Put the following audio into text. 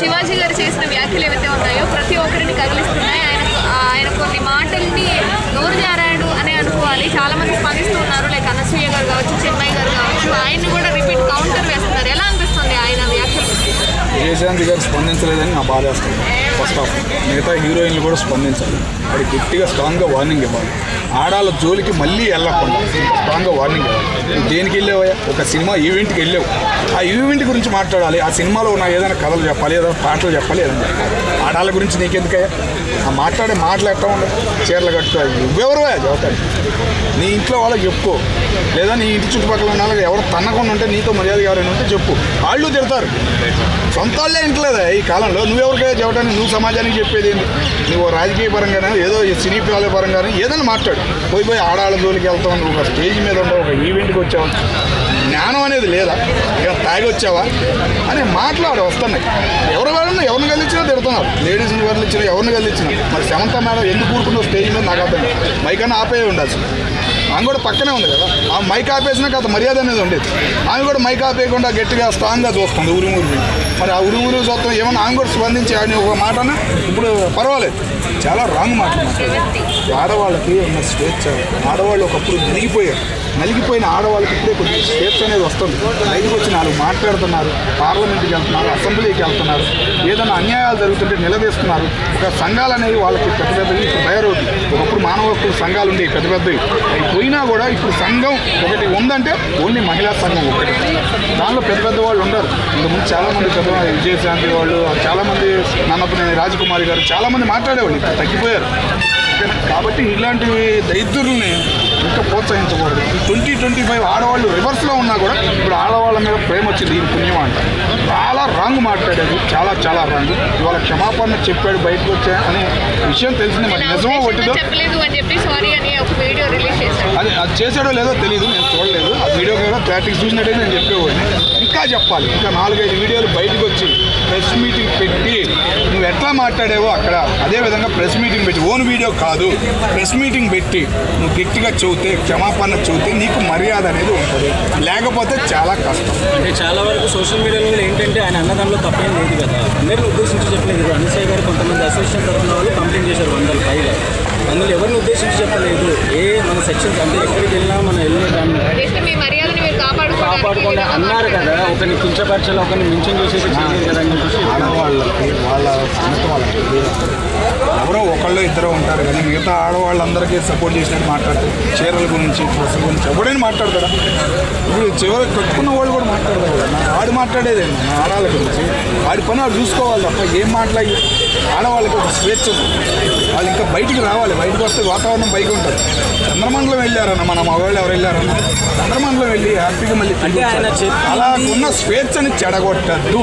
శివాజీ గారు చేసిన వ్యాఖ్యలు ఏవైతే ఉన్నాయో ప్రతి ఒక్కరిని కదిలిస్తున్నాయి. ఆయన ఆయన కొన్ని మాటల్ని విజయశాంతి గారు స్పందించలేదని నా బాధ వేస్తుంది ఫస్ట్ ఆఫ్ మిగతా హీరోయిన్లు కూడా స్పందించాలి. అది గట్టిగా స్ట్రాంగ్గా వార్నింగ్ ఇవ్వాలి. ఆడాల జోలికి మళ్ళీ వెళ్ళకుండా స్ట్రాంగ్గా వార్నింగ్ ఇవ్వాలి. దేనికి వెళ్ళావయ్యా ఒక సినిమా ఈవెంట్కి వెళ్ళావు. ఆ ఈవెంట్ గురించి మాట్లాడాలి. ఆ సినిమాలో ఉన్న ఏదైనా కథలు చెప్పాలి ఏదైనా పాటలు చెప్పాలి ఏదైనా చెప్పాలి. ఆడాల గురించి నీకెందుకే ఆ మాట్లాడే మాటలు ఎట్లా ఉండవు చీరలు కట్టుకోవాలి నువ్వెవరు చదువుతాయి నీ ఇంట్లో వాళ్ళకి చెప్పుకో. లేదా నీ ఇంటి చుట్టుపక్కల ఉన్న వాళ్ళకి ఎవరు తన్నకుండా ఉంటే నీతో మర్యాద ఎవరైనా ఉంటే చెప్పు. వాళ్ళు తిడతారు. సొంత వాళ్ళే ఇంట్లేదా ఈ కాలంలో నువ్వెవరికైనా చెప్పడానికి నువ్వు సమాజానికి చెప్పేది ఏంటి నువ్వు రాజకీయ పరంగానే ఏదో సినీ పిల్లల పరంగానే ఏదైనా మాట్లాడు. పోయి పోయి ఆడాళ్ళ జోలికి వెళ్తావు నువ్వు. ఒక స్టేజ్ మీద ఉండవు ఒక ఈవెంట్కి వచ్చావు. జ్ఞానం అనేది లేదా? ఇక తాగి వచ్చావా? అని మాట్లాడు వస్తున్నాయి. ఎవరు వాళ్ళు తిడుతున్నారు లేడీస్ని ఎవరిని ఇచ్చినా ఎవరిని కలిసినా మరి సెవెంత్ మేడం ఎందుకు కూరుకున్నావు స్టేజ్ మీద నాకు అర్థం మైక్ అన్న ఆపే ఉండాల్సి. ఆమె కూడా పక్కనే ఉంది కదా. ఆ మైక్ ఆపేసినాక అంత మర్యాద అనేది ఉండేది. ఆమె కూడా మైక్ ఆపేయకుండా గట్టిగా స్ట్రాంగ్గా చూస్తుంది ఉరి ఊరి మరి ఆ ఉరి ఊరి చూస్తాం ఏమన్నా ఆమె కూడా స్పందించి ఆయన ఒక మాటన ఇప్పుడు పర్వాలేదు. చాలా రాంగ్ మాట. ఆడవాళ్ళకి ఉన్న స్వేచ్ఛ ఆడవాళ్ళు ఒకప్పుడు నలిగిపోయారు. నలిగిపోయిన ఆడవాళ్ళకి ఇప్పుడే కొంచెం స్వేచ్ఛ అనేది వస్తుంది. బయటకు వచ్చి నాలుగు మాట్లాడుతున్నారు పార్లమెంట్కి వెళ్తున్నారు అసెంబ్లీకి వెళ్తున్నారు ఏదైనా అన్యాయాలు జరుగుతుంటే నిలదీస్తున్నారు. ఒక సంఘాలు అనేవి వాళ్ళకి పెద్ద పెద్దవి. ఇప్పుడు తయారవుతుంది ఒకప్పుడు మానవ హక్కుల సంఘాలు ఉండేవి పెద్ద పెద్దవి. అవి పోయినా కూడా ఇప్పుడు సంఘం ఒకటి ఉందంటే ఓన్లీ మహిళా సంఘం ఒకటి. దానిలో పెద్ద పెద్ద వాళ్ళు ఉండరు. ఇంతకుముందు చాలామంది పెద్ద విజయశాంతి వాళ్ళు చాలామంది నన్నపనేని రాజకుమారి గారు చాలామంది మాట్లాడేవాళ్ళు. ఇప్పుడు తగ్గిపోయారు. ఓకేనా? కాబట్టి ఇలాంటి దరిద్రుల్ని ఇంకా ప్రోత్సహించకూడదు. ట్వంటీ ట్వంటీ ఫైవ్ ఆడవాళ్ళు రివర్స్లో ఉన్నా కూడా ఇప్పుడు ఆడవాళ్ళ మీద ప్రేమ వచ్చింది ఈ పుణ్యం అంట. చాలా రాంగ్ మాట్లాడేది. చాలా చాలా రాంగ్ ఇవాళ క్షమాపణ చెప్పాడు బయటకు వచ్చా అనే విషయం తెలిసింది. మరి నిజమో ఉద్దేశంగా ఒట్టిదో చెప్పలేదు అని చెప్పి సారీ అని ఒక వీడియో రిలీజ్ చేశారు అది అది చేశాడో లేదో తెలియదు నేను చూడలేదు. ఆ వీడియో కదా క్లారిటీ చూసినట్టయితే నేను చెప్పేవాడిని. ఇంకా చెప్పాలి. ఇంకా నాలుగైదు వీడియోలు బయటకు వచ్చి ప్రెస్ మీటింగ్ పెట్టి ఎట్లా మాట్లాడావో అక్కడ అదే విధంగా ప్రెస్ మీటింగ్ పెట్టి ఓన్ వీడియో కాదు ప్రెస్ మీటింగ్ పెట్టి నువ్వు గట్టిగా చెబితే క్షమాపణ చెబితే నీకు మర్యాద అనేది ఉంటుంది. లేకపోతే చాలా కష్టం. అంటే చాలా వరకు సోషల్ మీడియాలో ఏంటంటే ఆయన అన్నదాంట్లో తప్పేం లేదు కదా. అందరిని ఉద్దేశించి చెప్పలేదు కదా. అనసూయ గారు కొంతమంది అసోసియేషన్ తరఫున వాళ్ళు కంప్లైంట్ చేశారు వందల పైగా. అందులో ఎవరిని ఉద్దేశించి చెప్పలేదు? ఏ మన సెక్షన్స్ అంటే ఎక్కడికి వెళ్ళినా మనం వెళ్ళే దాన్ని జస్ట్ మీ మర్యాదని మీరు కాపాడుకోవడానికి కాపాడుకోండి అన్నారు కదా. ఒకరిని కించపరచాలి ఒకరిని మించం చేసేసి చేయలేదు కదా. ఆడవాళ్ళకి వాళ్ళ సంగతి వాళ్ళకి. ఎవరో ఒకళ్ళు ఇద్దరు ఉంటారు కానీ మిగతా ఆడవాళ్ళందరికీ సపోర్ట్ చేసినట్టు మాట్లాడతారు. చీరల గురించి డ్రెస్సుల గురించి ఎవడైనా మాట్లాడతాడా ఇప్పుడు చివరి కట్టుకున్న వాళ్ళు కూడా మాట్లాడతారు కదా. నా ఆడు మాట్లాడేదే నా ఆడాల గురించి. ఆడి పని వాడు చూసుకోవాలి తప్ప ఏం మాట్లాడి ఆడవాళ్ళకి ఒక స్వేచ్ఛ వాళ్ళు ఇంకా బయటికి రావాలి. బయటకు వస్తే వాతావరణం బయట ఉంటుంది. చంద్రమండలం వెళ్ళారన్న మన మగవాళ్ళు ఎవరు వెళ్ళారన్న చంద్రమండలం వెళ్ళి హ్యాపీగా మళ్ళీ అలా ఉన్న స్వేచ్ఛని చెడగొట్టద్దు.